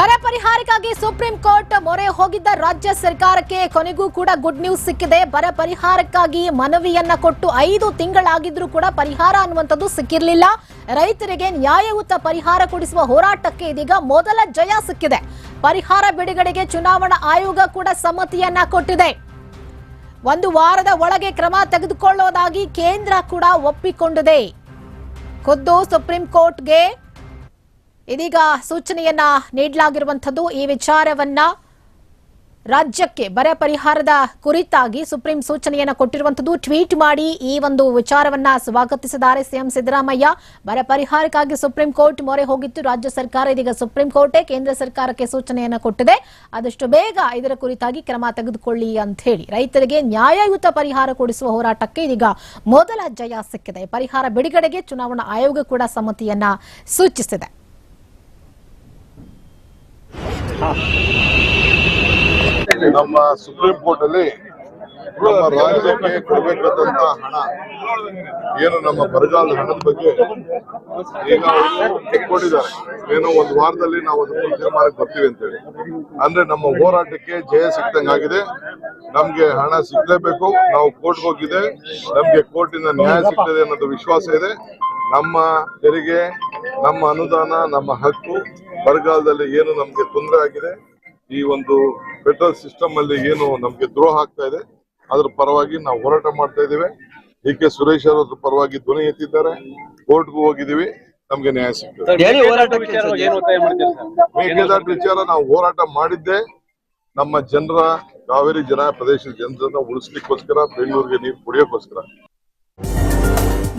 ಬರ ಪರಿಹಾರಕ್ಕಾಗಿ supreme court ಮೊರೆ ಹೋಗಿದ್ದ ರಾಜ್ಯ ಸರ್ಕಾರಕ್ಕೆ ಕೊನೆಗೂ ಕೂಡ ಗುಡ್ ನ್ಯೂಸ್ ಸಿಕ್ಕಿದೆ. ಬರ ಪರಿಹಾರಕ್ಕಾಗಿ ಮನವಿಯನ್ನ ಕೊಟ್ಟು ಐದು ತಿಂಗಳಾಗಿದ್ರೂ ಕೂಡ ಪರಿಹಾರ ಅನ್ನುವಂಥದ್ದು ಸಿಕ್ಕಿರಲಿಲ್ಲ. ರೈತರಿಗೆ ನ್ಯಾಯಯುತ ಪರಿಹಾರ ಕೊಡಿಸುವ ಹೋರಾಟಕ್ಕೆ ಇದೀಗ ಮೊದಲ ಜಯ ಸಿಕ್ಕಿದೆ. ಪರಿಹಾರ ಬಿಡುಗಡೆಗೆ ಚುನಾವಣಾ ಆಯೋಗ ಕೂಡ ಸಮ್ಮತಿಯನ್ನ ಕೊಟ್ಟಿದೆ. ಒಂದು ವಾರದ ಒಳಗೆ ಕ್ರಮ ತೆಗೆದುಕೊಳ್ಳೋದಾಗಿ ಕೇಂದ್ರ ಕೂಡ ಒಪ್ಪಿಕೊಂಡಿದೆ. ಖುದ್ದು ಸುಪ್ರೀಂ ಕೋರ್ಟ್ಗೆ ಇದೀಗ ಸೂಚನೆಯನ್ನ ನೀಡಲಾಗಿರುವಂಥದ್ದು ಈ ವಿಚಾರವನ್ನ ರಾಜ್ಯಕ್ಕೆ ಬರ ಪರಿಹಾರದ ಕುರಿತಾಗಿ ಸುಪ್ರೀಂ ಸೂಚನೆಯನ್ನು ಕೊಟ್ಟಿರುವಂಥದ್ದು. ಟ್ವೀಟ್ ಮಾಡಿ ಈ ಒಂದು ವಿಚಾರವನ್ನ ಸ್ವಾಗತಿಸಿದ್ದಾರೆ ಸಿಎಂ ಸಿದ್ದರಾಮಯ್ಯ. ಬರ ಪರಿಹಾರಕ್ಕಾಗಿ ಸುಪ್ರೀಂ ಕೋರ್ಟ್ ಮೊರೆ ಹೋಗಿತ್ತು. ರಾಜ್ಯ ಸರ್ಕಾರ ಇದೀಗ ಸುಪ್ರೀಂ ಕೋರ್ಟೇ ಕೇಂದ್ರ ಸರ್ಕಾರಕ್ಕೆ ಸೂಚನೆಯನ್ನು ಕೊಟ್ಟಿದೆ. ಆದಷ್ಟು ಬೇಗ ಇದರ ಕುರಿತಾಗಿ ಕ್ರಮ ತೆಗೆದುಕೊಳ್ಳಿ ಅಂತ ಹೇಳಿ. ರೈತರಿಗೆ ನ್ಯಾಯಯುತ ಪರಿಹಾರ ಕೊಡಿಸುವ ಹೋರಾಟಕ್ಕೆ ಇದೀಗ ಮೊದಲ ಜಯ ಸಿಕ್ಕಿದೆ. ಪರಿಹಾರ ಬಿಡುಗಡೆಗೆ ಚುನಾವಣಾ ಆಯೋಗ ಕೂಡ ಸಮ್ಮತಿಯನ್ನ ಸೂಚಿಸಿದೆ. ನಮ್ಮ ಸುಪ್ರೀಂ ಕೋರ್ಟ್ ಅಲ್ಲಿ ನಮ್ಮ ರಾಜ್ಯಕ್ಕೆ ಕೊಡಬೇಕಾದಂತ ಹಣ, ಏನು ನಮ್ಮ ಬರಗಾಲದ ಹಣದ ಬಗ್ಗೆ ಈಗ ಕೊಟ್ಟಿದ್ದಾರೆ ಏನೋ ಒಂದು ವಾರದಲ್ಲಿ ನಾವು ಒಂದು ತೀರ್ಮಾನಕ್ಕೆ ಬರ್ತೀವಿ ಅಂತೇಳಿ. ಅಂದ್ರೆ ನಮ್ಮ ಹೋರಾಟಕ್ಕೆ ಜಯ ಸಿಕ್ತಂಗಾಗಿದೆ ನಮ್ಗೆ ಹಣ ಸಿಗ್ಲೇಬೇಕು. ನಾವು ಕೋರ್ಟ್ ಹೋಗಿದೆ. ನಮ್ಗೆ ಕೋರ್ಟಿನ ನ್ಯಾಯ ಸಿಗ್ತದೆ ಅನ್ನೋದು ವಿಶ್ವಾಸ ಇದೆ. ನಮ್ಮ ತೆರಿಗೆ ನಮ್ಮ ಅನುದಾನ ನಮ್ಮ ಹಕ್ಕು ಬರಗಾಲದಲ್ಲಿ ಏನು ನಮ್ಗೆ ತೊಂದರೆ ಆಗಿದೆ ಈ ಒಂದು ಫೆಡರಲ್ ಸಿಸ್ಟಮ್ ಅಲ್ಲಿ ಏನು ನಮ್ಗೆ ದ್ರೋಹ ಆಗ್ತಾ ಇದೆ ಅದ್ರ ಪರವಾಗಿ ನಾವು ಹೋರಾಟ ಮಾಡ್ತಾ ಇದ್ದೇವೆ. ಡಿ ಕೆ ಸುರೇಶ್ ಅವರ ಪರವಾಗಿ ಧ್ವನಿ ಎತ್ತಿದ್ದಾರೆ ಕೋರ್ಟ್ಗೂ ಹೋಗಿದೀವಿ ನಮ್ಗೆ ನ್ಯಾಯ ಸಿಗ್ತದೆ. ಮೇಕೆದಾಟು ವಿಚಾರ ನಾವು ಹೋರಾಟ ಮಾಡಿದ್ದೆ ನಮ್ಮ ಜನರ ಕಾವೇರಿ ಜನ ಪ್ರದೇಶದ ಜನರನ್ನ ಉಳಿಸ್ಲಿಕ್ಕೋಸ್ಕರ ಬೆಂಗಳೂರಿಗೆ ನೀರು ಕುಡಿಯೋಕ್ಕೋಸ್ಕರ.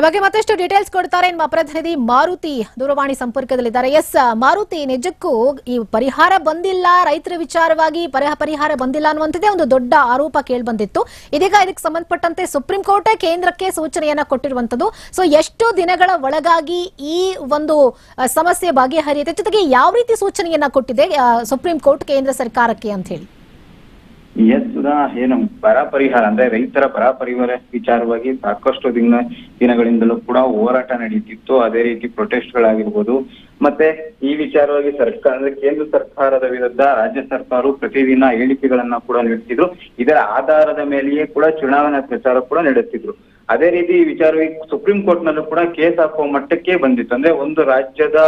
ಬಗ್ಗೆ ಮತ್ತಷ್ಟು ಡೀಟೇಲ್ಸ್ ಕೊಡ್ತಾರೆ ನಮ್ಮ ಪ್ರತಿನಿಧಿ ಮಾರುತಿ ದೂರವಾಣಿ ಸಂಪರ್ಕದಲ್ಲಿದ್ದಾರೆ. ಎಸ್ ಮಾರುತಿ ನಿಜಕ್ಕೂ ಈ ಪರಿಹಾರ ಬಂದಿಲ್ಲ. ರೈತರ ವಿಚಾರವಾಗಿ ಪರಿ- ಪರಿಹಾರ ಬಂದಿಲ್ಲ ಅನ್ನುವಂಥದ್ದೇ ಒಂದು ದೊಡ್ಡ ಆರೋಪ ಕೇಳಿ ಬಂದಿತ್ತು ಇದೀಗ ಇದಕ್ಕೆ ಸಂಬಂಧಪಟ್ಟಂತೆ ಸುಪ್ರೀಂ ಕೋರ್ಟ್ ಕೇಂದ್ರಕ್ಕೆ ಸೂಚನೆಯನ್ನ ಕೊಟ್ಟಿರುವಂತದ್ದು ಸೊ ಎಷ್ಟು ದಿನಗಳ ಒಳಗಾಗಿ ಈ ಒಂದು ಸಮಸ್ಯೆ ಬಗೆಹರಿಯುತ್ತೆ. ಜೊತೆಗೆ ಯಾವ ರೀತಿ ಸೂಚನೆಯನ್ನ ಕೊಟ್ಟಿದೆ ಸುಪ್ರೀಂ ಕೋರ್ಟ್ ಕೇಂದ್ರ ಸರ್ಕಾರಕ್ಕೆ ಅಂತ ಹೇಳಿ. ಎಸ್ ಸುಧಾ ಏನು ಬರ ಪರಿಹಾರ ಅಂದ್ರೆ ರೈತರ ಬರ ಪರಿಹಾರ ವಿಚಾರವಾಗಿ ಸಾಕಷ್ಟು ದಿನ ದಿನಗಳಿಂದಲೂ ಕೂಡ ಹೋರಾಟ ನಡೀತಿತ್ತು. ಅದೇ ರೀತಿ ಪ್ರೊಟೆಸ್ಟ್ ಗಳಾಗಿರ್ಬೋದು ಮತ್ತೆ ಈ ವಿಚಾರವಾಗಿ ಸರ್ಕಾರ, ಅಂದ್ರೆ ಕೇಂದ್ರ ಸರ್ಕಾರದ ವಿರುದ್ಧ ರಾಜ್ಯ ಸರ್ಕಾರವು ಪ್ರತಿದಿನ ಹೇಳಿಕೆಗಳನ್ನ ಕೂಡ ನೀಡ್ತಿದ್ರು. ಇದರ ಆಧಾರದ ಮೇಲೆಯೇ ಕೂಡ ಚುನಾವಣಾ ಪ್ರಚಾರ ಕೂಡ ನಡೆಸ್ತಿದ್ರು. ಅದೇ ರೀತಿ ಈ ವಿಚಾರವಾಗಿ ಸುಪ್ರೀಂ ಕೋರ್ಟ್ ನಲ್ಲೂ ಕೂಡ ಕೇಸ್ ಹಾಕುವ ಮಟ್ಟಕ್ಕೆ ಬಂದಿತ್ತು. ಅಂದ್ರೆ ಒಂದು ರಾಜ್ಯದ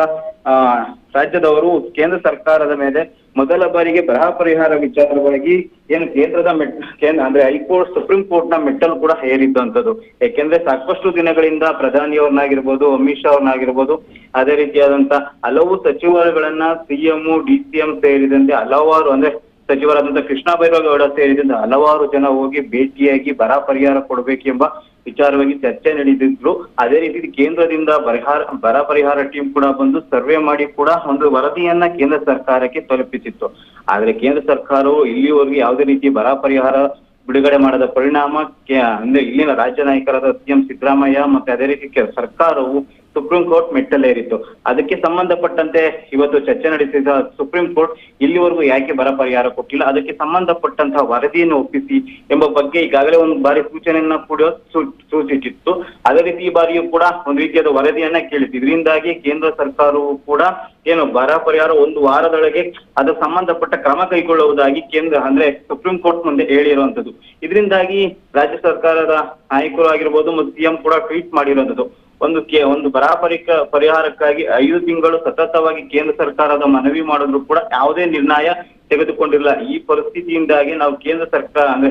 ರಾಜ್ಯದವರು ಕೇಂದ್ರ ಸರ್ಕಾರದ ಮೇಲೆ ಮೊದಲ ಬಾರಿಗೆ ಬರಹ ಪರಿಹಾರ ವಿಚಾರವಾಗಿ ಏನು ಕೇಂದ್ರದ ಮೆಟ್, ಕೇಂದ್ರ ಅಂದ್ರೆ ಹೈಕೋರ್ಟ್, ಸುಪ್ರೀಂ ಕೋರ್ಟ್ನ ಮೆಟ್ಟಲು ಕೂಡ ಹೇರಿದ್ದಂಥದ್ದು. ಯಾಕೆಂದ್ರೆ ಸಾಕಷ್ಟು ದಿನಗಳಿಂದ ಪ್ರಧಾನಿಯವ್ರನ್ನಾಗಿರ್ಬೋದು ಅಮಿತ್ ಶಾ ಅವ್ರನ್ನಾಗಿರ್ಬೋದು, ಅದೇ ರೀತಿಯಾದಂತ ಹಲವು ಸಚಿವರುಗಳನ್ನ ಸಿಎಂ ಡಿ ಸಿ ಸೇರಿದಂತೆ ಹಲವಾರು ಅಂದ್ರೆ ಸಚಿವರಾದಂತ ಕೃಷ್ಣ ಬೈರೇಗೌಡ ಸೇರಿದಂತೆ ಹಲವಾರು ಜನ ಹೋಗಿ ಭೇಟಿಯಾಗಿ ಬರ ಪರಿಹಾರ ಕೊಡಬೇಕೆಂಬ ವಿಚಾರವಾಗಿ ಚರ್ಚೆ ನಡೆದಿದ್ರು. ಅದೇ ರೀತಿ ಕೇಂದ್ರದಿಂದ ಪರಿಹಾರ ಬರ ಪರಿಹಾರ ಟೀಮ್ ಕೂಡ ಬಂದು ಸರ್ವೆ ಮಾಡಿ ಕೂಡ ಒಂದು ವರದಿಯನ್ನ ಕೇಂದ್ರ ಸರ್ಕಾರಕ್ಕೆ ತಲುಪಿಸಿತ್ತು. ಆದ್ರೆ ಕೇಂದ್ರ ಸರ್ಕಾರವು ಇಲ್ಲಿವರೆಗೂ ಯಾವುದೇ ರೀತಿ ಬರ ಪರಿಹಾರ ಬಿಡುಗಡೆ ಮಾಡದ ಪರಿಣಾಮ ಅಂದ್ರೆ ಇಲ್ಲಿನ ರಾಜ್ಯ ನಾಯಕರಾದ ಸಿಎಂ ಸಿದ್ದರಾಮಯ್ಯ ಮತ್ತೆ ಅದೇ ರೀತಿ ಸರ್ಕಾರವು ಸುಪ್ರೀಂ ಕೋರ್ಟ್ ಮೆಟ್ಟಲೇರಿತ್ತು ಅದಕ್ಕೆ ಸಂಬಂಧಪಟ್ಟಂತೆ ಇವತ್ತು ಚರ್ಚೆ ನಡೆಸಿದ ಸುಪ್ರೀಂ ಕೋರ್ಟ್ ಇಲ್ಲಿವರೆಗೂ ಯಾಕೆ ಬರ ಪರಿಹಾರ ಕೊಟ್ಟಿಲ್ಲ, ಅದಕ್ಕೆ ಸಂಬಂಧಪಟ್ಟಂತಹ ವರದಿಯನ್ನು ಒಪ್ಪಿಸಿ ಎಂಬ ಬಗ್ಗೆ ಈಗಾಗಲೇ ಒಂದು ಬಾರಿ ಸೂಚನೆಯನ್ನ ಕೂಡ ಸೂಚಿಸಿತ್ತು. ಅದೇ ರೀತಿ ಈ ಬಾರಿಯೂ ಕೂಡ ಒಂದು ರೀತಿಯಾದ ವರದಿಯನ್ನ ಕೇಳಿತ್ತು. ಇದರಿಂದಾಗಿ ಕೇಂದ್ರ ಸರ್ಕಾರವು ಕೂಡ ಏನು ಬರ ಪರಿಹಾರ ಒಂದು ವಾರದೊಳಗೆ ಅದರ ಸಂಬಂಧಪಟ್ಟ ಕ್ರಮ ಕೈಗೊಳ್ಳುವುದಾಗಿ ಕೇಂದ್ರ, ಅಂದ್ರೆ ಸುಪ್ರೀಂ ಕೋರ್ಟ್ ಮುಂದೆ ಹೇಳಿರುವಂತದ್ದು ಇದರಿಂದಾಗಿ ರಾಜ್ಯ ಸರ್ಕಾರದ ನಾಯಕರು ಆಗಿರ್ಬೋದು ಮತ್ತು ಸಿಎಂ ಕೂಡ ಟ್ವೀಟ್ ಮಾಡಿರುವಂತದ್ದು ಒಂದು ಕೆ, ಒಂದು ಬರ ಪರಿಹಾರಕ್ಕಾಗಿ ಐದು ತಿಂಗಳು ಸತತವಾಗಿ ಕೇಂದ್ರ ಸರ್ಕಾರದ ಮನವಿ ಮಾಡಿದ್ರು ಕೂಡ ಯಾವುದೇ ನಿರ್ಣಯ ತೆಗೆದುಕೊಂಡಿಲ್ಲ. ಈ ಪರಿಸ್ಥಿತಿಯಿಂದಾಗಿ ನಾವು ಕೇಂದ್ರ ಸರ್ಕಾರ, ಅಂದ್ರೆ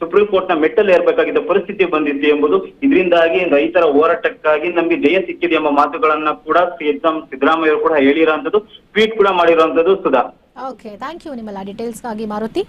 ಸುಪ್ರೀಂ ಕೋರ್ಟ್ನ ಮೆಟ್ಟಲು ಏರ್ಬೇಕಾಗಿದ್ದ ಪರಿಸ್ಥಿತಿ ಬಂದಿತ್ತು ಎಂಬುದು ಇದರಿಂದಾಗಿ ರೈತರ ಹೋರಾಟಕ್ಕಾಗಿ ನಮಗೆ ಜಯ ಸಿಕ್ಕಿದೆ ಎಂಬ ಮಾತುಗಳನ್ನ ಕೂಡ ಎಕ್ಸಾಮ್ ಸಿದ್ದರಾಮಯ್ಯ ಕೂಡ ಹೇಳಿರುವಂತದ್ದು, ಟ್ವೀಟ್ ಕೂಡ ಮಾಡಿರುವಂತದ್ದು ಸುಧಾ. ಓಕೆ ಥ್ಯಾಂಕ್ ಯು ನಿಮ್ಮೆಲ್ಲ ಡೀಟೇಲ್ಸ್ಗಾಗಿ ಮಾರುತಿ.